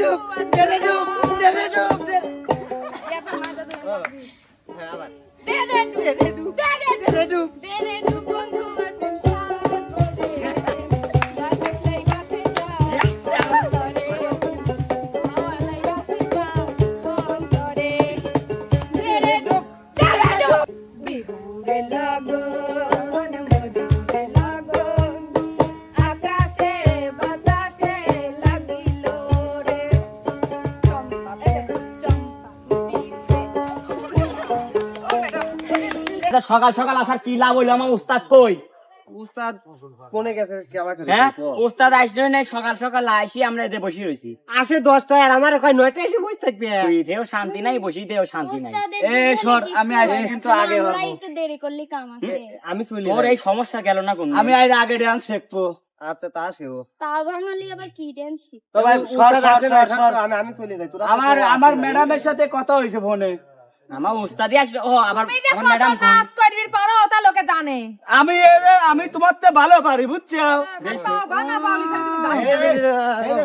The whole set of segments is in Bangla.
ডুব তেরে ডুব সকাল সকাল আসার কি লাভ হইল? আমার উস্তাদ কই? উস্তাদ কোনে গেছে কেমন হ্যাঁ? উস্তাদ আসলে নাই সকাল সকাল আইসি আমরা এতে বসে রয়েছি আসে দশটায় আর আমার কয় নয়টায় এসে বসে থাকবে? শুইতেও শান্তি নাই বসিতেও শান্তি নাই। এ শোন আমি আজ কিন্তু আগে হব একটু দেরি করলে কাম আছে। আমি চলি তোর এই সমস্যা গেল না কোন আমি আজ আগে ডান্স শিখব। আচ্ছা তা আসেও পা ভাঙালি আবার কি ড্যান্স তো ভাই সর সর সর সর। আমি আমি চলে যাই তোরা আমার আমার ম্যাডামের সাথে কথা হয়েছে ফোনে। আমার উস্তাদি আসলে ও যে আমার ম্যাডাম নাচ করবির পারো তা লোকে জানে। আমি এ আমি তোমার থেকে ভালো পারি বুঝছ? গানা বাউলি খালি তুমি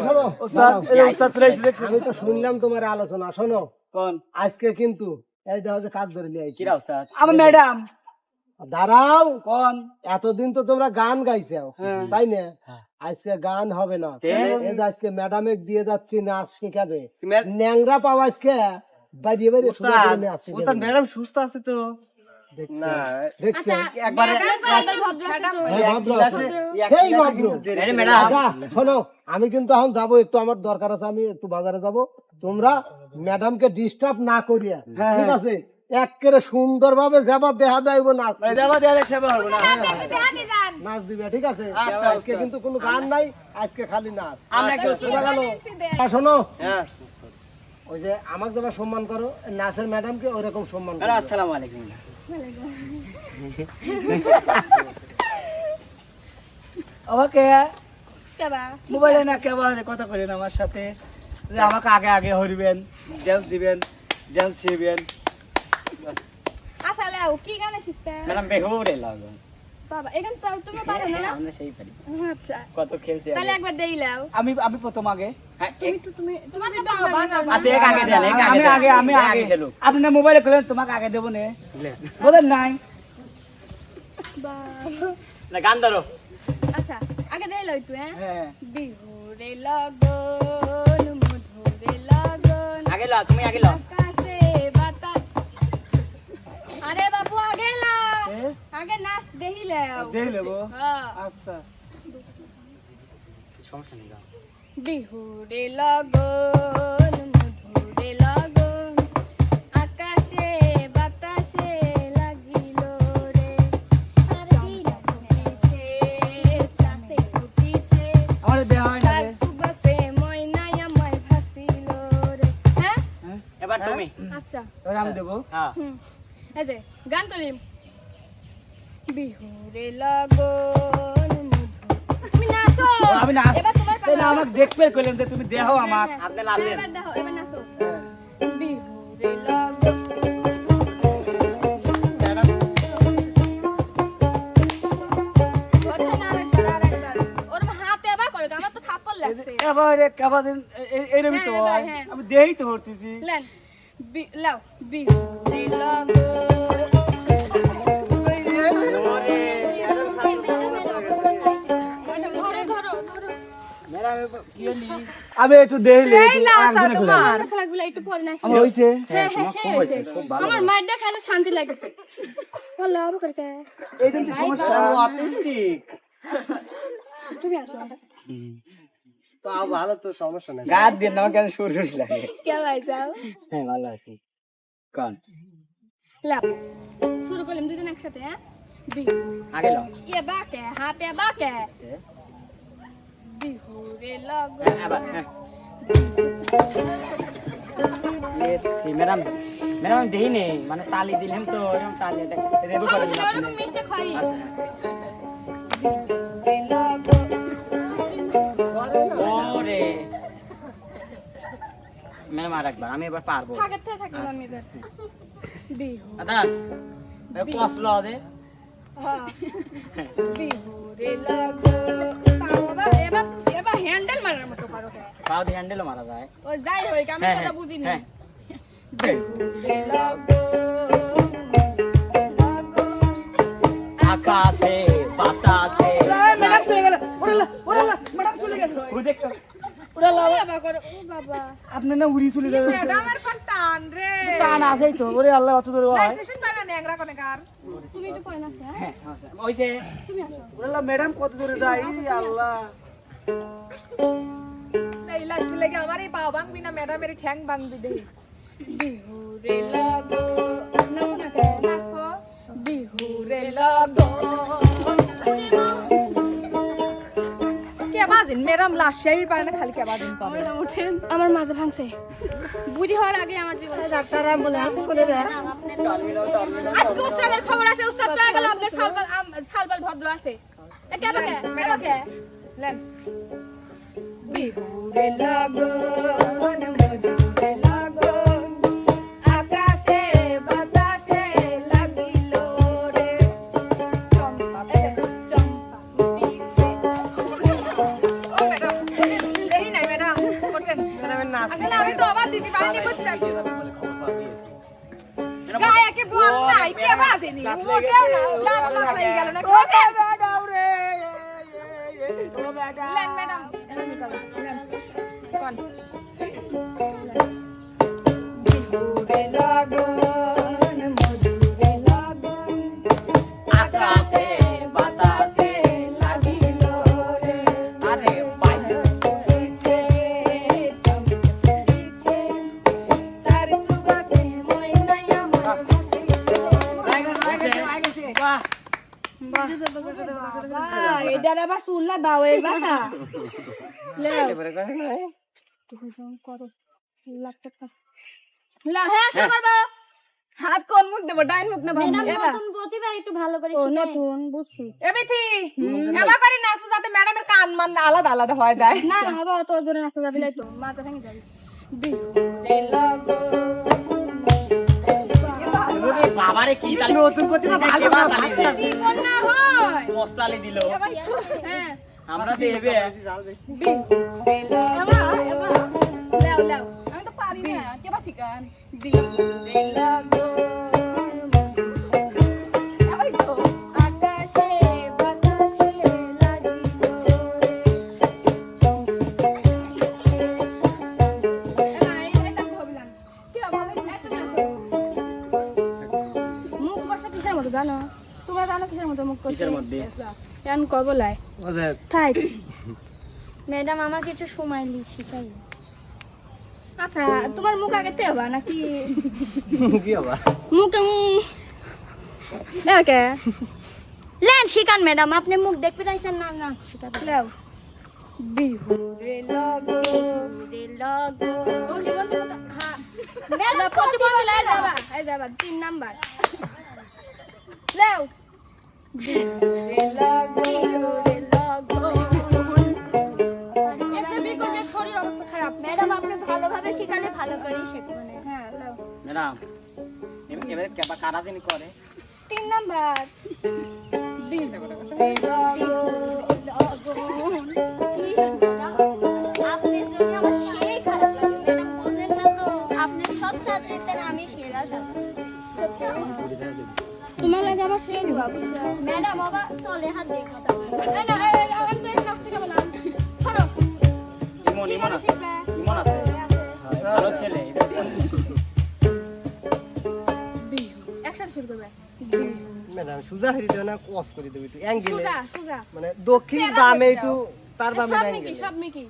জানো। উস্তাদ এই উস্তাদ চলে এসেছে দেখছ? আমি তো শুনলাম তোমার আলোচনা শোনো। কোন? আজকে কিন্তু এই দেখো কাজ ধরে লিয়ে কিরা উস্তাদ আমার ম্যাডাম দাঁড়াও। কোন? এতদিন তো তোমরা গান গাইছো তাই না? আজকে গান হবে না। তে? এই আজকে ম্যাডামে দিয়ে যাচ্ছি নাচ শিখাবে। ন্যাংরা পাওয়া আজকে। বাইরে বাইরে নাচ ম্যাডাম সুস্থ আছে তো আচ্ছা আমি কিন্তু এখন যাব একটু আমার দরকার আছে আমি একটু বাজারে যাব তোমরা ম্যাডামকে ডিস্টার্ব না করিয়া ঠিক আছে একেবারে সুন্দর ভাবে যাবার দেখা নাচ মানে দেবা দেয়া সেবা হবে না নাচ দিবে ঠিক আছে আজকে কিন্তু কোনো গান নাই আজকে খালি নাচ শোনো হ্যাঁ ওই যে আমাকে যেমন সম্মান করো নাচের ম্যাডামকে ওরকম সম্মান করো। আসসালামু আলাইকুম। আমাকে মোবাইলে না কেবা কথা করেন আমার সাথে। যে আমাকে আগে আগে হরিবেন ডান্স দিবেন ডান্স শিখবেন আসলে কি গানে শিখতে? ম্যাডাম বেহুরে লাগো বাবা এখান তো তুমি পারো না? আমরা সেই পারি আচ্ছা। কত খেলছে তাহলে একবার দেই লাও আমি আমি প্রথম আগে। হ্যাঁ, তুমি তো তুমি তোমার তো বাবা বাবা এক আগে দেন এক আমি আগে আমি আগে। দিলো আপনি মোবাইলে খুলেন তোমাকে আগে দেবো নে। বলেন নাই। না গান ধরো। আচ্ছা আগে দেই লাও একটু হ্যাঁ? হ্যাঁ। বিহুরে লগন মধুরে লগন। আগে লাও তুমি আগে লাও। আগে নাচ দেহি লাও। দেই নেব হ্যাঁ। আচ্ছা। সমস্যা নেই বিহুরে লগন মধুরে লগন আকাশে বাতাসে লাগিল রে। চাষে ফুটিছে আমার দেওয়া হয় না সুবাসে ময়নাই আমায় ভাসিল রে। হ্যাঁ? এবার তুমি। আচ্ছা। এবার আমি দেবো। হ্যাঁ। হুম। এই যে গান করিম। বিহুরে লগন মধু। তুমি নাচো। আমি নাচ না আমাকে দেখবে কইলেন যে তুমি দেহ আপনি এবার এবার নাচো। বিহুরে লগন। এবার তো এরমই তো হ্যাঁ, হয়। হ্যাঁ। আমি দেই তো হরতেছি। লাও, বিহুরে লগন। আমি একটু দেইলে একজনে খুলে আমার খেলাগুলো একটু পরে নাচি। হইছে হ্যাঁ, হ্যাঁ, সেই। আমার খেলে শান্তি লাগে। ভালো আরও করে এই কিন্তু সমস্যা? ও অটিস্টিক তুমি আসো তাও ভালো তো সমস্যা নাই। গাত দিয়ে না কেন সুর সুর লাগে। কে ভাই যাও হ্যাঁ ভালো আছি। কোন? লাও শুরু করলাম দুজন একসাথে হ্যাঁ? আগে লাও। ইয়ে বাকে হাতে বাকে। বিহুরে এবার হ্যাঁ ম্যাডাম ম্যাডাম আমি দেই নেই মানে তালি দিলাম তো এরকম তালি এটা রেবু করে দিলাম মিষ্টি খাই। আচ্ছা। ওরে। ম্যাডাম আর একবার আমি এবার পারব। থাকার থেকে আমি দাদা কসলো দে হ্যান্ডেল পাও দিয়ে হ্যান্ডেলও মারা যায় ও যাই হোক আমি হ্যাঁ, কথা হ্যাঁ, বুঝিনি হ্যাঁ। আকাশে বাতাসে ম্যাডাম চলে গেল চলে বাবা আপনি না উড়ি চলে যাবে ম্যাডামের টান রে টান আছেই তো ওরে আল্লাহ অত জোরে হয় ন্যাংরা কোনে কার? তুমি একটু পড়ে না হ্যাঁ, ওইছে ওরে আল্লাহ ম্যাডাম কত দূরে যাই আল্লাহ। এই লাইফ লাগে আমার এই পাও ভাঙবি না? ম্যাডামের ঠ্যাং ভাঙবি দেহি বিহুরে লাগো না না কেন নাচবো। বিহুরে লাগো। কে বাজিন ম্যাডাম লাশ আমি পারে না খালি কেবা দিন পাবে উঠেন। আমার মাঝে ভাঙছে। বুড়ি হওয়ার আগে আমার জীবন ডাক্তার বলে বলে দেয়। আজকে উস্তাদের খবর আছে উস্তাদ চলে গেল আপনার সালবাল সালবাল ভদ্র আছে। এ কে কে কে লেন। বিহুরে লাগো মধুরে কে বল নাই কে বাজেনি ওটাও না দাঁত মাথায় গেল না কোথায় ম্যাডাম রে ও ম্যাডাম এটা আবার শুনলা বাউয়ের বাসা লাখ টাকা। হ্যাঁ হাত কোন মুখ দেবো ডাইন মুখ না নতুন প্রতিভা একটু ভালো করে ও নতুন বুঝছি। এ বিথি এবার করে নাচবো যাতে ম্যাডামের কান মান আলাদা আলাদা হয়ে যায়। না বাবা অত জোরে নাচতে যাবি তো। মাথা ভেঙে যাবি। বিহুরে লাগো। ওরে বাবারে কি তালি নতুন প্রতিমা ভালো তালি দে কি কন্যা হয়। মস্তালি দিল। হ্যাঁ। আমরা দেবে বিহুরে লাও লাও আমি তো পারি না। কেবা শিখান? বিহুরে কবলায়? তাই? ম্যাডাম আমাকে একটু সময় লি শিখাই আচ্ছা তোমার মুখ আগে তেবা নাকি? কি হবা মুখ কে লেন শিখান ম্যাডাম আপনি মুখ দেখতে চাইছেন না নাচ শিখাতে লেও। বিহু রে লগো। রে লগো জীবন হ্যাঁ। না প্রতিবন্ধী লাই যাবা এই যাবা তিন নাম্বার। লেও। শরীর অবস্থা খারাপ। ম্যাডাম আপনি ভালোভাবে শেখালে ভালো করেই শিখবেন হ্যাঁ ম্যাডাম এবারে কেবা কারা দিন করে? তিন নাম্বার। কস করে দেবে তুই অ্যাঙ্গেলে সুজা সুজা মানে দক্ষিণ বামে একটু তার বামে সব অ্যাঙ্গেল মিকি সব মিকি।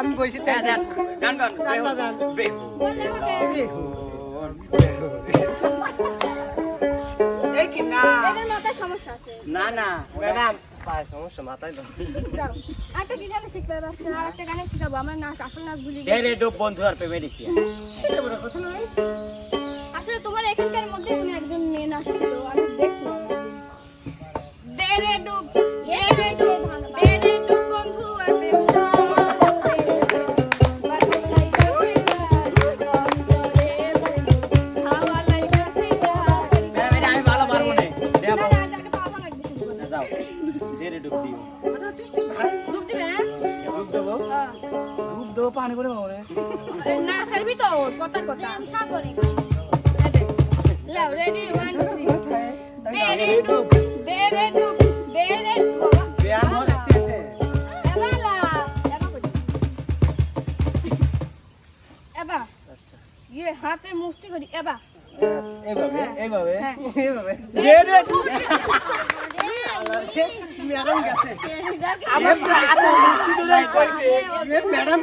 আমি বসে গান গান। বেহু এই সমস্যা আছে? না না ম্যাডাম। পায়ে সমস্যা মাথায় দাও একটা কি গানে শিখবে আর একটা গানে শিখাবো। আমার নাচ আসল নাচ ভুলে গেছি। ডোব বন্ধু আর প্রেমে দিছি আসলে হাতে মুষ্টি করি এবা এইভাবে এইভাবে এইভাবে দে দে ম্যাডাম গেছে আমার হাতে মিষ্টি ধরে কইছে ম্যাডাম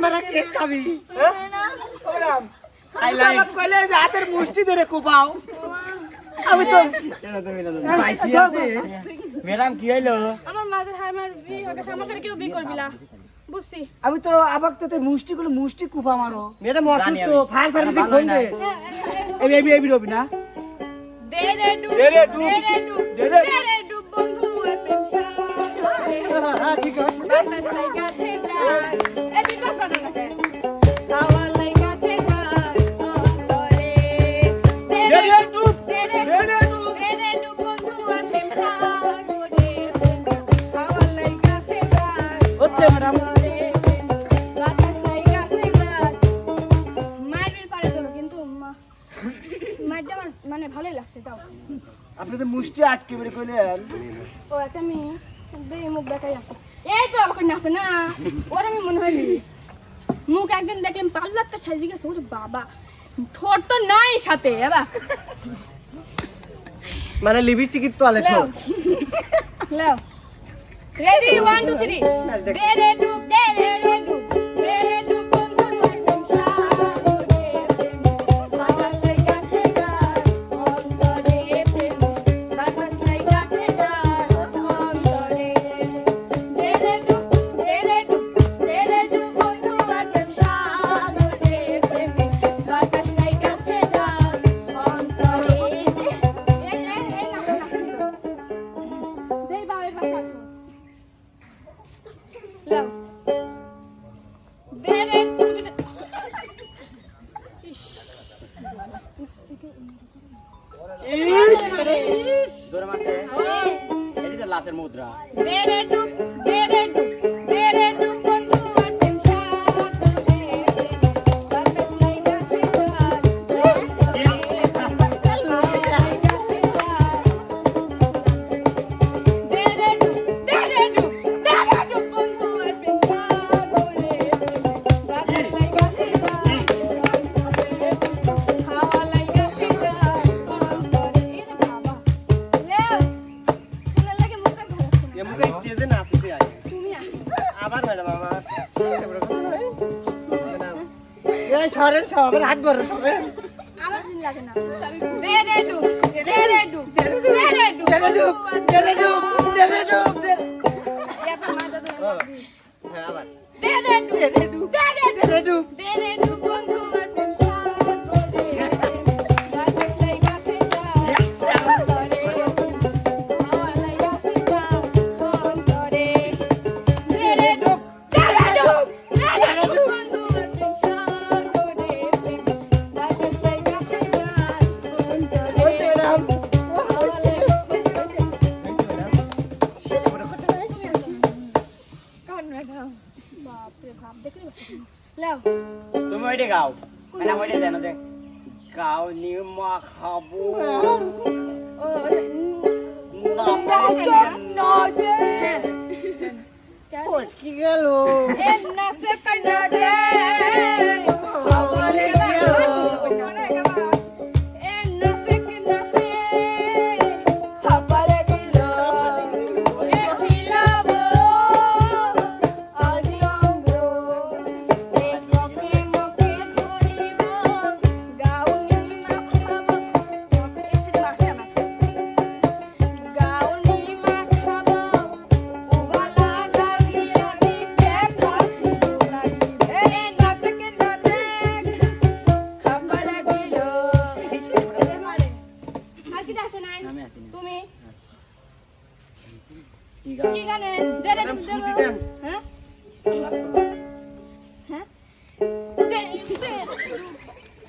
হাতের মুষ্টি ধরে কোপাও। আমি তো ম্যাডাম কি হইল? আমার মাঝে হয়ে কেউ বুঝছি। আমি তো মুষ্টি গুলো মুষ্টি কুপা মারো। ম্যাডাম অসুস্থ ফায়ার সার্ভিসে ফোন নাই। দে। এই এই এই রবি না। দে রে ডুব দে রে ডুব। দে রে ডুব দে রে দে বন্ধু আর প্রেম সাগরে ঠিক আছে। না আমার মানে ভালোই লাগছে তাও আপনি তো মুষ্টি আটকে বের কইলেন। ও একটা মেয়ে। বেয়ে মুখ দেখাই আছে। এই তো আমাকে নাচে না। ওর আমি মনে হয়নি মুখ একদিন দেখলাম পাল্লারটা সাইজে গেছে ওরে বাবা। ঠোঁট তো নাই সাথে এবার মানে লিপস্টিক তোলে লেও। লেও। রেডি ওয়ান টু থ্রি দে রে ডু দে দে। সব আবার হাত ধরে সরেন আমার দিন লাগে না দে দে ডু দে দে ডু দে দে ডু দে দে ডুব, দে দে ডুব, দে দে ডুব, দে দে এটা দে দে হ্যাঁ দে দে রে দে দে ডুব, দে দে ডুব। দে রে ডু লাও তুমি ওইটা গাও ম্যাডাম ওইটা দেন যে গাও নিমা খাব ও কি গেল?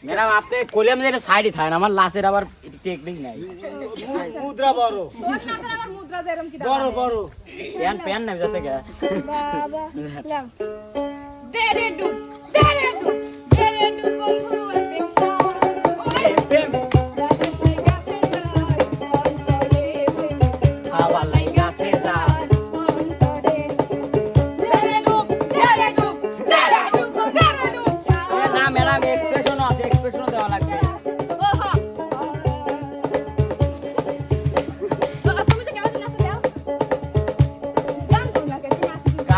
ম্যাডাম আপনি কলিয়াম যে সাইডে থাকেন আমার লাশের আবার টেকনিক নাই। মুদ্রা বড়। মুদ্রা যেরকম কি বড় বড়। প্যান প্যান নাই যাচ্ছে কে বাবা দে দে দে।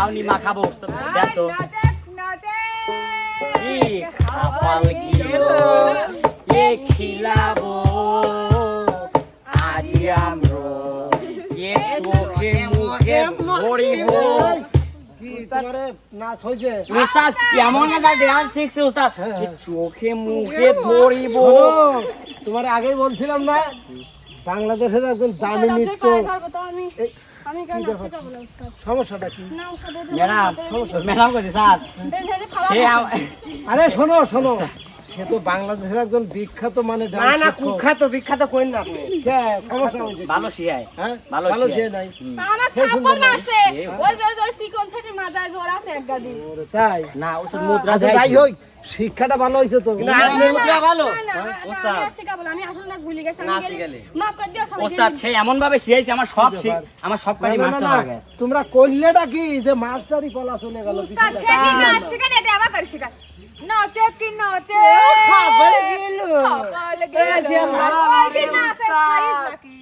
দেখ নাচে নাচে কি খাপাল গিলো এ খিলাবো আজি আমরো এ চোখে মুখে ধরিব। কি তোমার নাচ হয়েছে উস্তাদ কেমন একটা ডান্স শিখছে উস্তাদ। চোখে মুখে ধরিব। তোমার আগেই বলছিলাম না বাংলাদেশের একজন দামি আপনার নৃত্য সমস্যাটা কি? ম্যাডাম ম্যাডাম কইছে স্যার। আরে শোনো শোনো। সে তো বাংলাদেশের একজন বিখ্যাত মানে না না কুখ্যাত বিখ্যাত কইন না আপনি? কে, সমস্যা হয়েছে। কি? ভালো শিয়ায় হ্যাঁ? ভালো ভালো সে। সে নাই। আমার থাপ্পড় মারছে। ওই ওই ওই সিকন থেকে মাথায় জোর আছে এক গাদি তাই? না মুদ্রা আচ্ছা যাই হোক শিক্ষাটা ভালো হয়েছে তো। না আপনি মুদ্রা ভালো। না, না, না, ওস্তাদ। আমি আসলে ভুলে গেছি, আমি গেলে- মাফ করে দিও, সবাই ওস্তাদ সে এমন ভাবে শিখাইছে আমার সব শিখ আমার সব না, কাজই না, না, মাস্টার হয়ে গেছে। তোমরা করলেটা কি যে মাস্টারই পলা চলে গেল উস্তাদ শেখি নাচ শেখা দে আবার করে শেখা। নাচে কি নাচে? খাবার গেল। খাবার গেল। ওই কি নাচে সাইজ নাকি?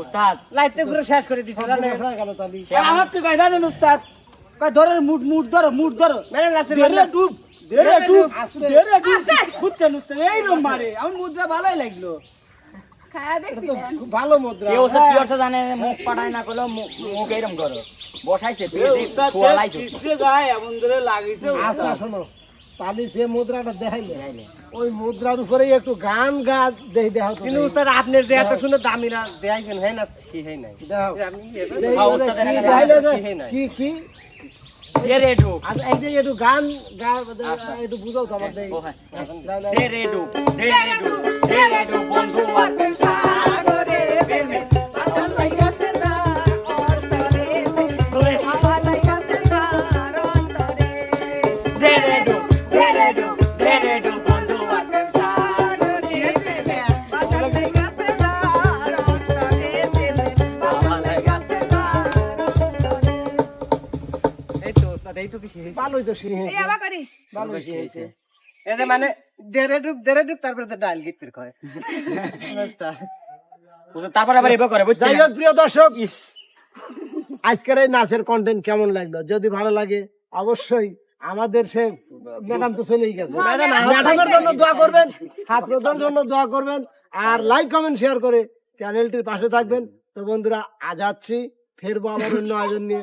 ওস্তাদ লাইতে ঘুরে শেষ করে দিছে জানেন? হয়ে গেল তালি। আমার তো গাই জানেন উস্তাদ? ধরে মুড মুড ধরো মুড ধরো। ডুব দেরে ডুব ডুব। বুঝছেন উস্তাদ? এই রকম মারে। আমার মুদ্রা ভালোই লাগল। ভালো মুদ্রা। কি করছে জানে মুখ পাঠায় না করল মুখ মুখ এরম করো। বসাইছে পিছলে যায় এমন ধরে লাগিছে আচ্ছা শোনো। তালি যে মুদ্রাটা দেখাইলে ওই মুদ্রার উপরেই একটু গান গা দেখি দেখা কিন্তু উস্তাদ আপনার যে এত সুন্দর দামি না দেয়াইছেন হ্যাঁ না দেখি হ্যাঁ, এখানে গাইলো নাই। কি কি? আচ্ছা এই যে একটু গান গা আচ্ছা। একটু বুঝাও তো আমার দেখি ও হ্যাঁ। দে রে ডুব দে রে ডুব দে রে ডুব বন্ধু আর প্রেম সাগরে প্রেমে। তো ভালোই তো এই করি। ভালো মানে দেড়ে ডুব দেড়ে ডুব তারপরে তো ডাল গীত করে উস্তাদ তারপরে আবার এবার করে বুঝছেন? যাই হোক প্রিয় দর্শক আজকের এই নাচের কন্টেন্ট কেমন লাগল? যদি ভালো লাগে অবশ্যই আমাদের সে ম্যাডাম তো চলেই গেছে। ম্যাডামের জন্য দোয়া করবেন ছাত্রদের জন্য দোয়া করবেন আর লাইক কমেন্ট শেয়ার করে চ্যানেলটির পাশে থাকবেন। তো বন্ধুরা আজ যাচ্ছি ফেরবো আবার অন্য আয়োজন নিয়ে।